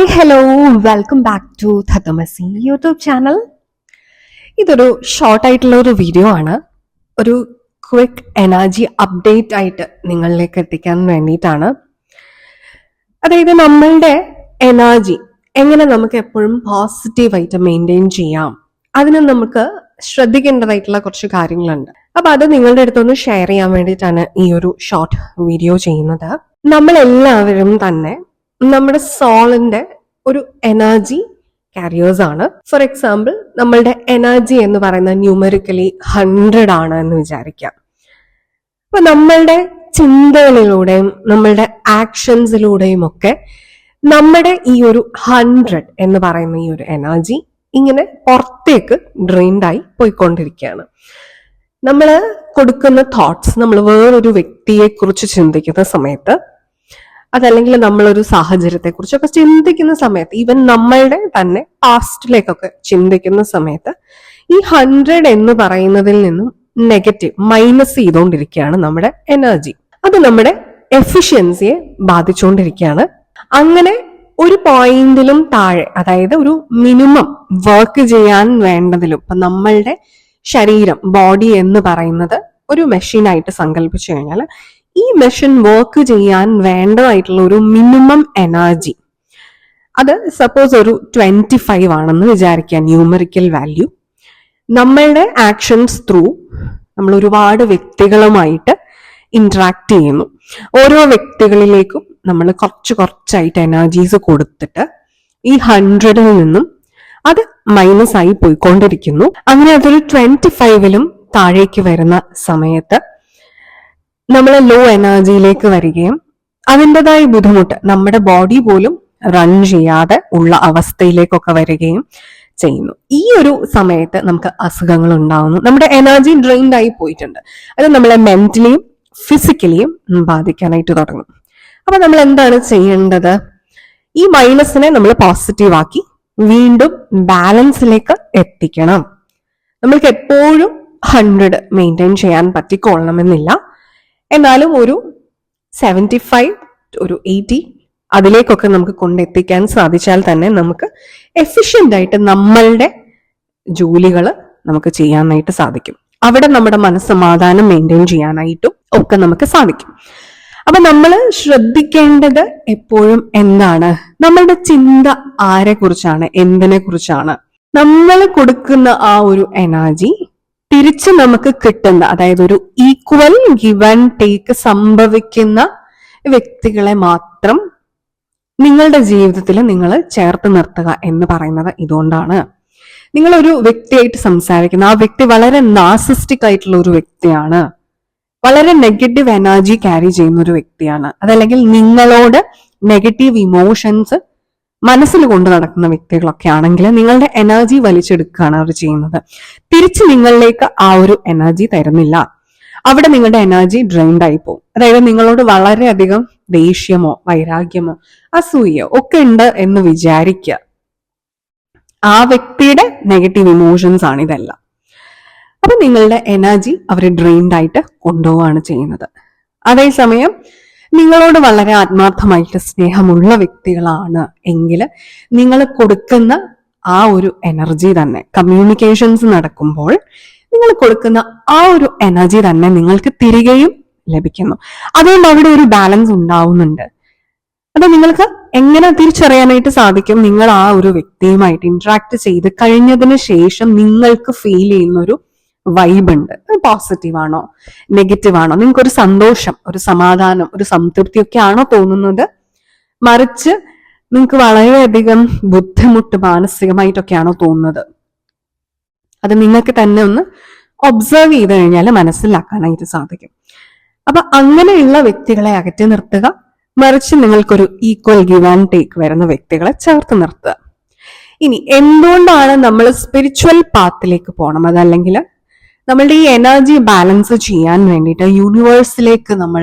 Hi hello welcome back to Dhathamasi YouTube channel ഇതൊരു short ആയിട്ടുള്ള ഒരു വീഡിയോ ആണ്. ഒരു ക്വിക്ക് എനർജി അപ്ഡേറ്റ് ആയിട്ട് നിങ്ങളിലേക്ക് എത്തിക്കാൻ വേണ്ടിയിട്ടാണ്. അതായത് നമ്മളുടെ എനർജി എങ്ങനെ നമുക്ക് എപ്പോഴും പോസിറ്റീവായിട്ട് മെയിന്റെയിൻ ചെയ്യാം. അതിന് നമുക്ക് ശ്രദ്ധിക്കേണ്ടതായിട്ടുള്ള കുറച്ച് കാര്യങ്ങളുണ്ട്. അപ്പൊ അത് നിങ്ങളുടെ അടുത്തൊന്ന് ഷെയർ ചെയ്യാൻ വേണ്ടിയിട്ടാണ് ഈ ഒരു ഷോർട്ട് വീഡിയോ ചെയ്യുന്നത്. നമ്മളെല്ലാവരും തന്നെ നമ്മുടെ സോളിന്റെ ഒരു എനർജി കാരിയേഴ്സ് ആണ്. ഫോർ എക്സാമ്പിൾ നമ്മളുടെ എനർജി എന്ന് പറയുന്ന ന്യൂമറിക്കലി ഹൺഡ്രഡ് ആണ് എന്ന് വിചാരിക്കാം. അപ്പൊ നമ്മളുടെ ചിന്തകളിലൂടെയും നമ്മളുടെ ആക്ഷൻസിലൂടെയും ഒക്കെ നമ്മുടെ ഈ ഒരു ഹൺഡ്രഡ് എന്ന് പറയുന്ന ഈ ഒരു എനർജി ഇങ്ങനെ പുറത്തേക്ക് ഡ്രെയിൻഡായി പോയിക്കൊണ്ടിരിക്കുകയാണ്. നമ്മൾ കൊടുക്കുന്ന തോട്ട്സ് നമ്മൾ വേറൊരു വ്യക്തിയെ കുറിച്ച് ചിന്തിക്കുന്ന സമയത്ത് അതല്ലെങ്കിൽ നമ്മളൊരു സാഹചര്യത്തെ കുറിച്ചൊക്കെ ചിന്തിക്കുന്ന സമയത്ത് ഈവൻ നമ്മളുടെ തന്നെ പാസ്റ്റിലേക്കൊക്കെ ചിന്തിക്കുന്ന സമയത്ത് ഈ ഹൺഡ്രഡ് എന്ന് പറയുന്നതിൽ നിന്നും നെഗറ്റീവ് മൈനസ് ചെയ്തുകൊണ്ടിരിക്കുകയാണ് നമ്മുടെ എനർജി അത് നമ്മുടെ എഫിഷ്യൻസിയെ ബാധിച്ചുകൊണ്ടിരിക്കുകയാണ് അങ്ങനെ ഒരു പോയിന്റിലും താഴെ അതായത് ഒരു മിനിമം വർക്ക് ചെയ്യാൻ വേണ്ടതിലും ഇപ്പൊ നമ്മളുടെ ശരീരം ബോഡി എന്ന് പറയുന്നത് ഒരു മെഷീനായിട്ട് സങ്കല്പിച്ചു കഴിഞ്ഞാൽ ഈ മെഷീൻ വർക്ക് ചെയ്യാൻ വേണ്ടതായിട്ടുള്ള ഒരു മിനിമം എനർജി അത് സപ്പോസ് ഒരു ട്വന്റി ഫൈവ് ആണെന്ന് വിചാരിക്കുക ന്യൂമറിക്കൽ വാല്യൂ നമ്മളുടെ ആക്ഷൻസ് ത്രൂ നമ്മൾ ഒരുപാട് വ്യക്തികളുമായിട്ട് ഇന്ററാക്ട് ചെയ്യുന്നു. ഓരോ വ്യക്തികളിലേക്കും നമ്മൾ കുറച്ച് കുറച്ചായിട്ട് എനർജീസ് കൊടുത്തിട്ട് ഈ ഹൺഡ്രഡിൽ നിന്നും അത് മൈനസ് ആയി പോയിക്കൊണ്ടിരിക്കുന്നു. അങ്ങനെ അതൊരു ട്വന്റി ഫൈവിലും താഴേക്ക് വരുന്ന സമയത്ത് നമ്മൾ ലോ എനർജിയിലേക്ക് വരികയും അതിന്റെതായ ബുദ്ധിമുട്ട് നമ്മുടെ ബോഡി പോലും റൺ ചെയ്യാതെ ഉള്ള അവസ്ഥയിലേക്കൊക്കെ വരികയും ചെയ്യുന്നു. ഈ ഒരു സമയത്ത് നമുക്ക് അസുഖങ്ങൾ ഉണ്ടാവുന്നു. നമ്മുടെ എനർജി ഡ്രെയിൻഡ് ആയി പോയിട്ടുണ്ട്. അത് നമ്മളെ മെന്റലിയും ഫിസിക്കലിയും ബാധിക്കാനായിട്ട് തുടങ്ങും. അപ്പൊ നമ്മൾ എന്താണ് ചെയ്യേണ്ടത്? ഈ മൈനസിനെ നമ്മൾ പോസിറ്റീവ് ആക്കി വീണ്ടും ബാലൻസിലേക്ക് എത്തിക്കണം. നമ്മൾക്ക് എപ്പോഴും ഹൺഡ്രഡ് മെയിന്റെയിൻ ചെയ്യാൻ പറ്റിക്കൊള്ളണമെന്നില്ല. എന്നാലും ഒരു സെവന്റി ഫൈവ് ഒരു എയ്റ്റി അതിലേക്കൊക്കെ നമുക്ക് കൊണ്ടെത്തിക്കാൻ സാധിച്ചാൽ തന്നെ നമുക്ക് എഫിഷ്യന്റ് ആയിട്ട് നമ്മളുടെ ജോലികൾ നമുക്ക് ചെയ്യാനായിട്ട് സാധിക്കും. അവിടെ നമ്മുടെ മനസ്സമാധാനം മെയിന്റെയിൻ ചെയ്യാനായിട്ടും ഒക്കെ നമുക്ക് സാധിക്കും. അപ്പൊ നമ്മൾ ശ്രദ്ധിക്കേണ്ടത് എപ്പോഴും എന്താണ്? നമ്മളുടെ ചിന്ത ആരെ കുറിച്ചാണ് എന്തിനെ കുറിച്ചാണ് നമ്മൾ കൊടുക്കുന്ന ആ ഒരു എനർജി തിരിച്ച് നമുക്ക് കിട്ടുന്ന അതായത് ഒരു ഈക്വൽ ഗിവ് ആൻഡ് ടേക്ക് സംഭവിക്കുന്ന വ്യക്തികളെ മാത്രം നിങ്ങളുടെ ജീവിതത്തിൽ നിങ്ങൾ ചേർത്ത് നിർത്തുക എന്ന് പറയുന്നത് ഇതുകൊണ്ടാണ്. നിങ്ങൾ ഒരു വ്യക്തിയായിട്ട് സംസാരിക്കുന്ന ആ വ്യക്തി വളരെ നാസിസ്റ്റിക് ആയിട്ടുള്ള ഒരു വ്യക്തിയാണ്. വളരെ നെഗറ്റീവ് എനർജി ക്യാരി ചെയ്യുന്ന ഒരു വ്യക്തിയാണ്. അതല്ലെങ്കിൽ നിങ്ങളോട് നെഗറ്റീവ് ഇമോഷൻസ് മനസ്സിൽ കൊണ്ടു നടക്കുന്ന വ്യക്തികളൊക്കെ ആണെങ്കിൽ നിങ്ങളുടെ എനർജി വലിച്ചെടുക്കുകയാണ് അവർ ചെയ്യുന്നത്. തിരിച്ച് നിങ്ങളിലേക്ക് ആ ഒരു എനർജി തരുന്നില്ല. അവിടെ നിങ്ങളുടെ എനർജി ഡ്രെയിൻഡ് ആയി പോകും. അതായത് നിങ്ങളോട് വളരെയധികം ദേഷ്യമോ വൈരാഗ്യമോ അസൂയോ ഒക്കെ ഉണ്ട് എന്ന് വിചാരിക്കുക. ആ വ്യക്തിയുടെ നെഗറ്റീവ് ഇമോഷൻസ് ആണ് ഇതെല്ലാം. അപ്പൊ നിങ്ങളുടെ എനർജി അവർ ഡ്രെയിൻഡ് ആയിട്ട് കൊണ്ടുപോവാണ് ചെയ്യുന്നത്. അതേസമയം നിങ്ങളോട് വളരെ ആത്മാർത്ഥമായിട്ട് സ്നേഹമുള്ള വ്യക്തികളാണ് എങ്കിൽ നിങ്ങൾ കൊടുക്കുന്ന ആ ഒരു എനർജി തന്നെ കമ്മ്യൂണിക്കേഷൻസ് നടക്കുമ്പോൾ നിങ്ങൾ കൊടുക്കുന്ന ആ ഒരു എനർജി തന്നെ നിങ്ങൾക്ക് തിരികെയും ലഭിക്കുന്നു. അതുകൊണ്ട് അവിടെ ഒരു ബാലൻസ് ഉണ്ടാവുന്നുണ്ട്. അത് നിങ്ങൾക്ക് എങ്ങനെ തിരിച്ചറിയാനായിട്ട് സാധിക്കും? നിങ്ങൾ ആ ഒരു വ്യക്തിയുമായിട്ട് ഇന്ററാക്ട് ചെയ്ത് കഴിഞ്ഞതിന് ശേഷം നിങ്ങൾക്ക് ഫീൽ ചെയ്യുന്ന ഒരു വൈബ് ഉണ്ട്. പോസിറ്റീവ് ആണോ? നെഗറ്റീവ് ആണോ? നിങ്ങൾക്ക് ഒരു സന്തോഷം ഒരു സമാധാനം ഒരു സംതൃപ്തി ഒക്കെ ആണോ തോന്നുന്നത്? മറിച്ച് നിങ്ങൾക്ക് വളരെയധികം ബുദ്ധിമുട്ട് മാനസികമായിട്ടൊക്കെയാണോ തോന്നുന്നത്? അത് നിങ്ങൾക്ക് തന്നെ ഒന്ന് ഒബ്സർവ് ചെയ്ത് കഴിഞ്ഞാൽ മനസ്സിലാക്കാനായിട്ട് സാധിക്കും. അപ്പൊ അങ്ങനെയുള്ള വ്യക്തികളെ അകറ്റി നിർത്തുക. മറിച്ച് നിങ്ങൾക്കൊരു ഈക്വൽ ഗിവ് ആൻഡ് ടേക്ക് വരുന്ന വ്യക്തികളെ ചേർത്ത് നിർത്തുക. ഇനി എന്തുകൊണ്ടാണ് നമ്മൾ സ്പിരിച്വൽ പാത്തിലേക്ക് പോകണം? അതല്ലെങ്കിൽ നമ്മളുടെ ഈ എനർജി ബാലൻസ് ചെയ്യാൻ വേണ്ടിയിട്ട് യൂണിവേഴ്സിലേക്ക് നമ്മൾ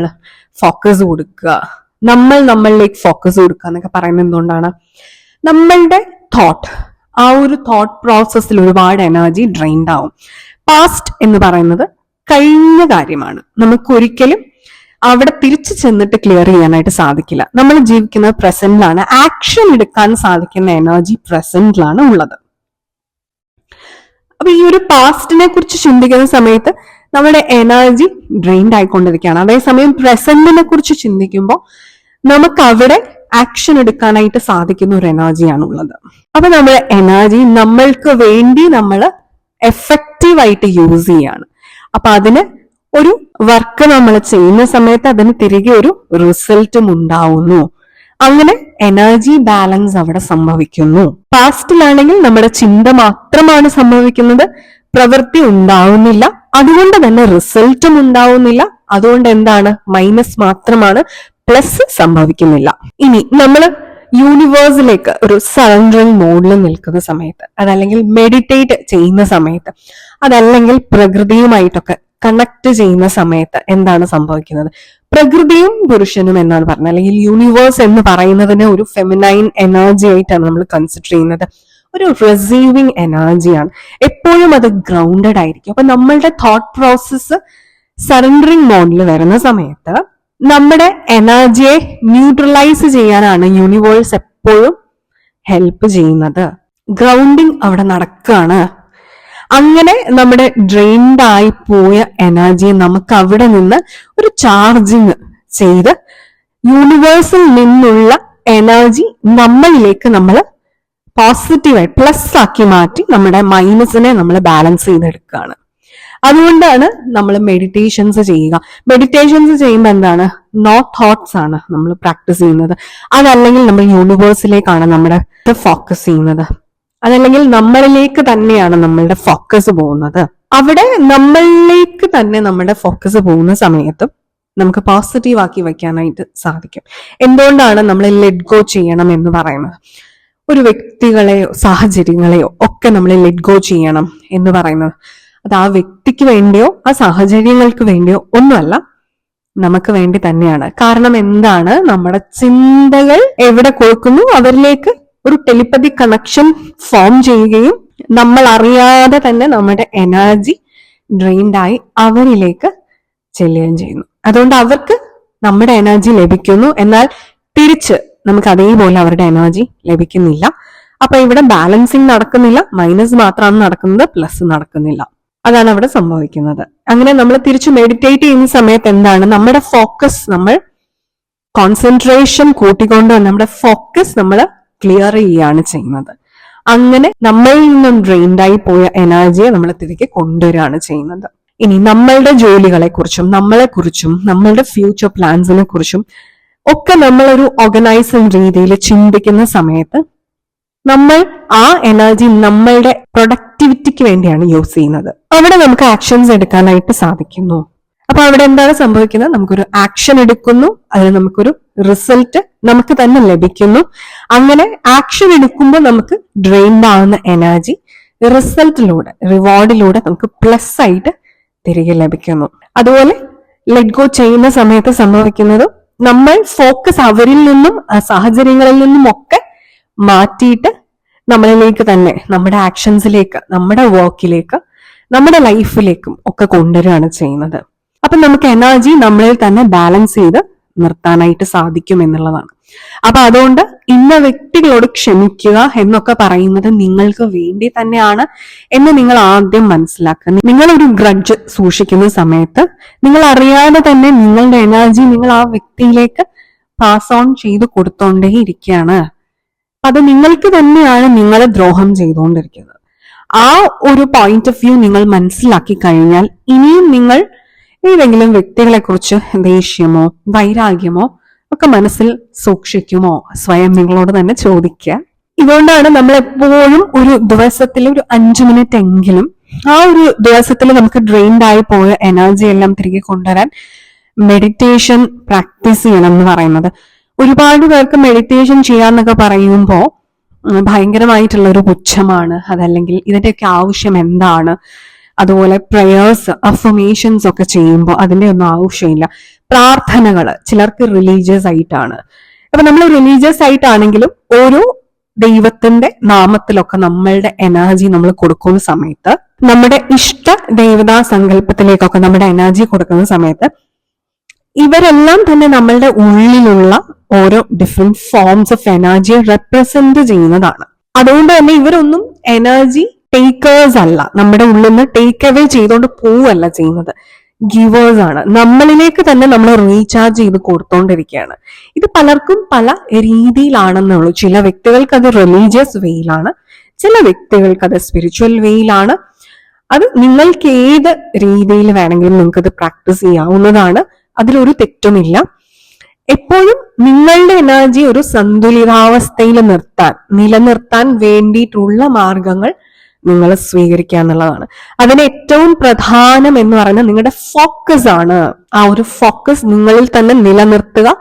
ഫോക്കസ് കൊടുക്കുക. നമ്മൾ നമ്മളിലേക്ക് ഫോക്കസ് കൊടുക്കുക എന്നൊക്കെ പറയുന്നത് എന്തുകൊണ്ടാണ്? നമ്മളുടെ തോട്ട് ആ ഒരു തോട്ട് പ്രോസസ്സിൽ ഒരുപാട് എനർജി ഡ്രെയിൻഡ് ആവും. പാസ്റ്റ് എന്ന് പറയുന്നത് കഴിഞ്ഞ കാര്യമാണ്. നമുക്ക് ഒരിക്കലും അവിടെ തിരിച്ചു ചെന്നിട്ട് ക്ലിയർ ചെയ്യാനായിട്ട് സാധിക്കില്ല. നമ്മൾ ജീവിക്കുന്നത് പ്രസന്റിലാണ് ആക്ഷൻ എടുക്കാൻ സാധിക്കുന്ന എനർജി പ്രസന്റിലാണ് ഉള്ളത്. അപ്പൊ ഈ ഒരു പാസ്റ്റിനെ കുറിച്ച് ചിന്തിക്കുന്ന സമയത്ത് നമ്മുടെ എനർജി ഡ്രെയിൻഡ് ആയിക്കൊണ്ടിരിക്കുകയാണ്. അതേസമയം പ്രസന്റിനെ കുറിച്ച് ചിന്തിക്കുമ്പോൾ നമുക്ക് അവിടെ ആക്ഷൻ എടുക്കാനായിട്ട് സാധിക്കുന്ന ഒരു എനർജിയാണ് ഉള്ളത് അപ്പൊ നമ്മുടെ എനർജി നമ്മൾക്ക് വേണ്ടി നമ്മൾ എഫക്റ്റീവായിട്ട് യൂസ് ചെയ്യാണ്. അപ്പൊ അതിന് ഒരു വർക്ക് നമ്മൾ ചെയ്യുന്ന സമയത്ത് അതിന് തിരികെ ഒരു റിസൾട്ടും ഉണ്ടാവുന്നു. അങ്ങനെ എനർജി ബാലൻസ് അവിടെ സംഭവിക്കുന്നു. പാസ്റ്റിലാണെങ്കിൽ നമ്മുടെ ചിന്ത മാത്രമാണ് സംഭവിക്കുന്നത്. പ്രവൃത്തി ഉണ്ടാവുന്നില്ല. അതുകൊണ്ട് തന്നെ റിസൾട്ടും ഉണ്ടാവുന്നില്ല. അതുകൊണ്ട് എന്താണ്? മൈനസ് മാത്രമാണ്. പ്ലസ് സംഭവിക്കുന്നില്ല. ഇനി നമ്മൾ യൂണിവേഴ്സിലേക്ക് ഒരു സറണ്ടറിങ് മോഡിൽ നിൽക്കുന്ന സമയത്ത് അതല്ലെങ്കിൽ മെഡിറ്റേറ്റ് ചെയ്യുന്ന സമയത്ത് അതല്ലെങ്കിൽ പ്രകൃതിയുമായിട്ടൊക്കെ കണക്ട് ചെയ്യുന്ന സമയത്ത് എന്താണ് സംഭവിക്കുന്നത്? പ്രകൃതിയും പുരുഷനും എന്നാണ് പറഞ്ഞത്. അല്ലെങ്കിൽ യൂണിവേഴ്സ് എന്ന് പറയുന്നതിനെ ഒരു ഫെമിനൈൻ എനർജി ആയിട്ടാണ് നമ്മൾ കൺസിഡർ ചെയ്യുന്നത്. ഒരു റിസീവിങ് എനർജിയാണ് എപ്പോഴും അത് ഗ്രൗണ്ടഡ് ആയിരിക്കും. അപ്പൊ നമ്മളുടെ തോട്ട് പ്രോസസ്സ് സറണ്ടറിങ് മോഡിൽ വരുന്ന സമയത്ത് നമ്മുടെ എനർജിയെ ന്യൂട്രലൈസ് ചെയ്യാനാണ് യൂണിവേഴ്സ് എപ്പോഴും ഹെൽപ്പ് ചെയ്യുന്നത്. ഗ്രൗണ്ടിങ് അവിടെ നടക്കുകയാണ് അങ്ങനെ നമ്മുടെ ഡ്രെയിൻഡ് ആയി പോയ എനർജിയെ നമുക്ക് അവിടെ നിന്ന് ഒരു ചാർജിങ് ചെയ്ത് യൂണിവേഴ്സിൽ നിന്നുള്ള എനർജി നമ്മളിലേക്ക് നമ്മൾ പോസിറ്റീവായി പ്ലസ് ആക്കി മാറ്റി നമ്മുടെ മൈനസിനെ നമ്മൾ ബാലൻസ് ചെയ്തെടുക്കുകയാണ്. അതുകൊണ്ടാണ് നമ്മൾ മെഡിറ്റേഷൻസ് ചെയ്യുക. മെഡിറ്റേഷൻസ് ചെയ്യുമ്പോൾ എന്താണ്? നോ തോട്ട്സ് ആണ് നമ്മൾ പ്രാക്ടീസ് ചെയ്യുന്നത്. അതല്ലെങ്കിൽ നമ്മൾ യൂണിവേഴ്സിലേക്കാണ് നമ്മുടെ ഫോക്കസ് ചെയ്യുന്നത്. അതല്ലെങ്കിൽ നമ്മളിലേക്ക് തന്നെയാണ് നമ്മളുടെ ഫോക്കസ് പോകുന്നത്. അവിടെ നമ്മളിലേക്ക് തന്നെ നമ്മുടെ ഫോക്കസ് പോകുന്ന സമയത്തും നമുക്ക് പോസിറ്റീവ് ആക്കി വയ്ക്കാനായിട്ട് സാധിക്കും. എന്തുകൊണ്ടാണ് നമ്മൾ ലെറ്റ് ഗോ ചെയ്യണം എന്ന് പറയുന്നത്? ഒരു വ്യക്തികളെയോ സാഹചര്യങ്ങളെയോ ഒക്കെ നമ്മൾ ലെറ്റ് ഗോ ചെയ്യണം എന്ന് പറയുന്നത്. അത് ആ വ്യക്തിക്ക് വേണ്ടിയോ ആ സാഹചര്യങ്ങൾക്ക് വേണ്ടിയോ ഒന്നുമല്ല നമുക്ക് വേണ്ടി തന്നെയാണ്. കാരണം എന്താണ്? നമ്മുടെ ചിന്തകൾ എവിടെ കൊടുക്കുന്നു? അവരിലേക്ക് ഒരു ടെലിപ്പതി കണക്ഷൻ ഫോം ചെയ്യുകയും നമ്മൾ അറിയാതെ തന്നെ നമ്മുടെ എനർജി ഡ്രെയിൻഡ് ആയി അവരിലേക്ക് ചെല്ലുകയും ചെയ്യുന്നു. അതുകൊണ്ട് അവർക്ക് നമ്മുടെ എനർജി ലഭിക്കുന്നു. എന്നാൽ തിരിച്ച് നമുക്ക് അതേപോലെ അവരുടെ എനർജി ലഭിക്കുന്നില്ല. അപ്പൊ ഇവിടെ ബാലൻസിങ് നടക്കുന്നില്ല. മൈനസ് മാത്രമാണ് നടക്കുന്നത്. പ്ലസ് നടക്കുന്നില്ല. അതാണ് അവിടെ സംഭവിക്കുന്നത്. അങ്ങനെ നമ്മൾ തിരിച്ച് മെഡിറ്റേറ്റ് ചെയ്യുന്ന സമയത്ത് എന്താണ്? നമ്മുടെ ഫോക്കസ് നമ്മൾ കോൺസെൻട്രേഷൻ കൂട്ടിക്കൊണ്ട് നമ്മുടെ ഫോക്കസ് നമ്മൾ ക്ലിയർ ചെയ്യുകയാണ് ചെയ്യുന്നത്. അങ്ങനെ നമ്മളിൽ നിന്നും ഡ്രെയിൻഡായി പോയ എനർജിയെ നമ്മൾ തിരികെ കൊണ്ടുവരികയാണ് ചെയ്യുന്നത്. ഇനി നമ്മളുടെ ജോലികളെ കുറിച്ചും നമ്മളെ കുറിച്ചും നമ്മളുടെ ഫ്യൂച്ചർ പ്ലാൻസിനെ കുറിച്ചും ഒക്കെ നമ്മളൊരു ഓർഗനൈസിംഗ് രീതിയിൽ ചിന്തിക്കുന്ന സമയത്ത് നമ്മൾ ആ എനർജി നമ്മളുടെ പ്രൊഡക്ടിവിറ്റിക്ക് വേണ്ടിയാണ് യൂസ് ചെയ്യുന്നത്. അവിടെ നമുക്ക് ആക്ഷൻസ് എടുക്കാനായിട്ട് സാധിക്കുന്നു. അപ്പൊ അവിടെ എന്താണ് സംഭവിക്കുന്നത്? നമുക്കൊരു ആക്ഷൻ എടുക്കുന്നു. അതിന് നമുക്കൊരു റിസൾട്ട് നമുക്ക് തന്നെ ലഭിക്കുന്നു. അങ്ങനെ ആക്ഷൻ എടുക്കുമ്പോൾ നമുക്ക് ഡ്രെയിൻഡ് ആവുന്ന എനർജി റിസൾട്ടിലൂടെ റിവാർഡിലൂടെ നമുക്ക് പ്ലസ് ആയിട്ട് തിരികെ ലഭിക്കുന്നു. അതുപോലെ ലെറ്റ് ഗോ ചെയ്യുന്ന സമയത്ത് സംഭവിക്കുന്നത് നമ്മൾ ഫോക്കസ് അവരിൽ നിന്നും സാഹചര്യങ്ങളിൽ നിന്നും ഒക്കെ മാറ്റിയിട്ട് നമ്മളിലേക്ക് തന്നെ നമ്മുടെ ആക്ഷൻസിലേക്ക് നമ്മുടെ വർക്കിലേക്ക് നമ്മുടെ ലൈഫിലേക്കും ഒക്കെ കൊണ്ടുവരികയാണ് ചെയ്യുന്നത്. അപ്പൊ നമുക്ക് എനർജി നമ്മളിൽ തന്നെ ബാലൻസ് ചെയ്ത് നിർത്താനായിട്ട് സാധിക്കും എന്നുള്ളതാണ്. അപ്പൊ അതുകൊണ്ട് ഇന്ന വ്യക്തികളോട് ക്ഷമിക്കുക എന്നൊക്കെ പറയുന്നത് നിങ്ങൾക്ക് വേണ്ടി തന്നെയാണ് എന്ന് നിങ്ങൾ ആദ്യം മനസ്സിലാക്കുക. നിങ്ങൾ ഒരു ഗ്രഡ്ജ് സൂക്ഷിക്കുന്ന സമയത്ത് നിങ്ങൾ അറിയാതെ തന്നെ നിങ്ങളുടെ എനർജി നിങ്ങൾ ആ വ്യക്തിയിലേക്ക് പാസ് ഓൺ ചെയ്ത് കൊടുത്തോണ്ടേ ഇരിക്കുകയാണ്. അത് നിങ്ങൾക്ക് തന്നെയാണ് നിങ്ങളെ ദ്രോഹം ചെയ്തുകൊണ്ടിരിക്കുന്നത്. ആ ഒരു പോയിന്റ് ഓഫ് വ്യൂ നിങ്ങൾ മനസ്സിലാക്കി കഴിഞ്ഞാൽ ഇനിയും നിങ്ങൾ ഏതെങ്കിലും വ്യക്തികളെക്കുറിച്ച് ദേഷ്യമോ വൈരാഗ്യമോ ഒക്കെ മനസ്സിൽ സൂക്ഷിക്കുമോ? സ്വയം നിങ്ങളോട് തന്നെ ചോദിക്കുക. ഇതുകൊണ്ടാണ് നമ്മൾ എപ്പോഴും ഒരു ദിവസത്തിൽ ഒരു അഞ്ചു മിനിറ്റ് എങ്കിലും ആ ഒരു ദിവസത്തിൽ നമുക്ക് ഡ്രെയിൻഡ് ആയി പോയ എനർജി എല്ലാം തിരികെ കൊണ്ടുവരാൻ മെഡിറ്റേഷൻ പ്രാക്ടീസ് ചെയ്യണം എന്ന് പറയുന്നത്. ഒരുപാട് പേർക്ക് മെഡിറ്റേഷൻ ചെയ്യാന്നൊക്കെ പറയുമ്പോൾ ഭയങ്കരമായിട്ടുള്ള ഒരു പുച്ഛമാണ്. അതല്ലെങ്കിൽ ഇതിന്റെയൊക്കെ ആവശ്യം എന്താണ്? അതുപോലെ പ്രയേഴ്സ് അഫർമേഷൻസ് ഒക്കെ ചെയ്യുമ്പോൾ അതിന്റെ ഒന്നും ആവശ്യമില്ല. പ്രാർത്ഥനകൾ ചിലർക്ക് റിലീജിയസ് ആയിട്ടാണ്. അപ്പൊ നമ്മൾ റിലീജിയസ് ആയിട്ടാണെങ്കിലും ഓരോ ദൈവത്തിന്റെ നാമത്തിലൊക്കെ നമ്മളുടെ എനർജി നമ്മൾ കൊടുക്കുന്ന സമയത്ത് നമ്മുടെ ഇഷ്ട ദേവതാ സങ്കല്പത്തിലേക്കൊക്കെ നമ്മുടെ എനർജി കൊടുക്കുന്ന സമയത്ത് ഇവരെല്ലാം തന്നെ നമ്മളുടെ ഉള്ളിലുള്ള ഓരോ ഡിഫറെന്റ് ഫോംസ് ഓഫ് എനർജിയെ റെപ്രസെന്റ് ചെയ്യുന്നതാണ്. അതുകൊണ്ട് തന്നെ ഇവരൊന്നും എനർജി ടേക്കേഴ്സ് അല്ല. നമ്മുടെ ഉള്ളിൽ നിന്ന് ടേക്ക് അവേ ചെയ്തുകൊണ്ട് പോവല്ല ചെയ്യുന്നത്. ഗിവേഴ്സ് ആണ്. നമ്മളിലേക്ക് തന്നെ നമ്മൾ റീചാർജ് ചെയ്ത് കൊടുത്തോണ്ടിരിക്കുകയാണ് ഇത് പലർക്കും പല രീതിയിലാണെന്നുള്ളൂ. ചില വ്യക്തികൾക്ക് അത് റിലീജിയസ് വേയിലാണ് ചില വ്യക്തികൾക്ക് അത് സ്പിരിച്വൽ വേയിലാണ് അത് നിങ്ങൾക്ക് ഏത് രീതിയിൽ വേണമെങ്കിലും നിങ്ങൾക്ക് അത് പ്രാക്ടീസ് ചെയ്യാവുന്നതാണ്. അതിലൊരു തെറ്റുമില്ല. എപ്പോഴും നിങ്ങളുടെ എനർജി ഒരു സന്തുലിതാവസ്ഥയിൽ നിർത്താൻ നിലനിർത്താൻ വേണ്ടിയിട്ടുള്ള മാർഗങ്ങൾ നിങ്ങൾ സ്വീകരിക്കുക എന്നുള്ളതാണ് അതിന് ഏറ്റവും പ്രധാനം എന്ന് പറയുന്നത് നിങ്ങളുടെ ഫോക്കസ് ആണ്. ആ ഒരു ഫോക്കസ് നിങ്ങളിൽ തന്നെ നിലനിർത്തുക.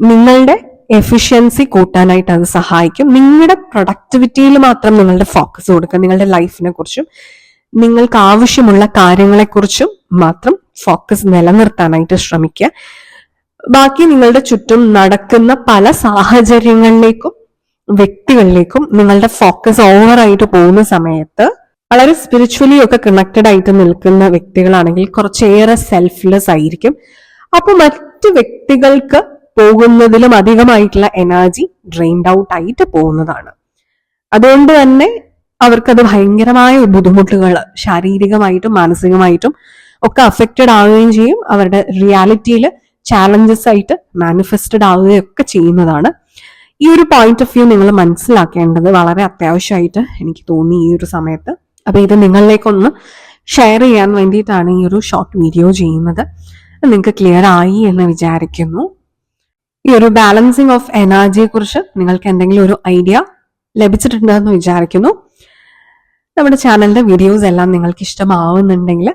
നിങ്ങളുടെ എഫിഷ്യൻസി കൂട്ടാനായിട്ട് അത് സഹായിക്കും. നിങ്ങളുടെ പ്രൊഡക്ടിവിറ്റിയിൽ മാത്രം നിങ്ങളുടെ ഫോക്കസ് കൊടുക്കുക. നിങ്ങളുടെ ലൈഫിനെ കുറിച്ചും നിങ്ങൾക്ക് ആവശ്യമുള്ള കാര്യങ്ങളെക്കുറിച്ചും മാത്രം ഫോക്കസ് നിലനിർത്താനായിട്ട് ശ്രമിക്കുക. ബാക്കി നിങ്ങളുടെ ചുറ്റും നടക്കുന്ന പല സാഹചര്യങ്ങളിലേക്കും വ്യക്തികളിലേക്കും നിങ്ങളുടെ ഫോക്കസ് ഓവറായിട്ട് പോകുന്ന സമയത്ത് വളരെ സ്പിരിച്വലി ഒക്കെ കണക്റ്റഡ് ആയിട്ട് നിൽക്കുന്ന വ്യക്തികളാണെങ്കിൽ കുറച്ചേറെ സെൽഫ്ലെസ് ആയിരിക്കും. അപ്പൊ മറ്റു വ്യക്തികൾക്ക് പോകുന്നതിലും അധികമായിട്ടുള്ള എനർജി ഡ്രെയിൻഡ് ഔട്ട് ആയിട്ട് പോകുന്നതാണ്. അതുകൊണ്ട് തന്നെ അവർക്കത് ഭയങ്കരമായ ബുദ്ധിമുട്ടുകൾ ശാരീരികമായിട്ടും മാനസികമായിട്ടും ഒക്കെ അഫക്റ്റഡ് ആവുകയും ചെയ്യും. അവരുടെ റിയാലിറ്റിയിൽ ചാലഞ്ചസ് ആയിട്ട് മാനിഫെസ്റ്റഡ് ആവുകയൊക്കെ ചെയ്യുന്നതാണ്. ഈ ഒരു പോയിന്റ് ഓഫ് വ്യൂ നിങ്ങൾ മനസ്സിലാക്കേണ്ടത് വളരെ അത്യാവശ്യമായിട്ട് എനിക്ക് തോന്നി ഈ ഒരു സമയത്ത്. അപ്പൊ ഇത് നിങ്ങളിലേക്കൊന്ന് ഷെയർ ചെയ്യാൻ വേണ്ടിയിട്ടാണ് ഈ ഒരു ഷോർട്ട് വീഡിയോ ചെയ്യുന്നത്. നിങ്ങൾക്ക് ക്ലിയർ ആയി എന്ന് വിചാരിക്കുന്നു. ഈ ഒരു ബാലൻസിങ് ഓഫ് എനർജിയെ കുറിച്ച് നിങ്ങൾക്ക് എന്തെങ്കിലും ഒരു ഐഡിയ ലഭിച്ചിട്ടുണ്ടെന്ന് വിചാരിക്കുന്നു. നമ്മുടെ ചാനലിന്റെ വീഡിയോസ് എല്ലാം നിങ്ങൾക്ക് ഇഷ്ടമാവുന്നുണ്ടെങ്കിൽ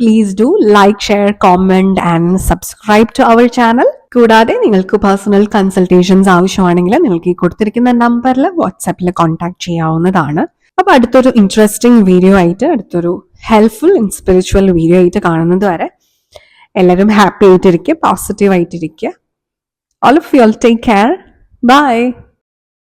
please do like share comment and subscribe to our channel കൂടാതെ നിങ്ങൾക്ക് പേഴ്സണൽ കൺസൾട്ടേഷൻസ് ആവശ്യമാണെങ്കിൽ നിങ്ങൾക്ക് ഈ കൊടുത്തിരിക്കുന്ന നമ്പറിൽ വാട്സാപ്പിൽ കോൺടാക്ട് ചെയ്യാവുന്നതാണ്. അപ്പൊ അടുത്തൊരു ഇൻട്രസ്റ്റിംഗ് വീഡിയോ ആയിട്ട് അടുത്തൊരു ഹെൽപ്ഫുൾ സ്പിരിച്വൽ വീഡിയോ ആയിട്ട് കാണുന്നത് വരെ എല്ലാവരും ഹാപ്പി ആയിട്ടിരിക്കുക പോസിറ്റീവ് ആയിട്ടിരിക്കുക. All of you take care bye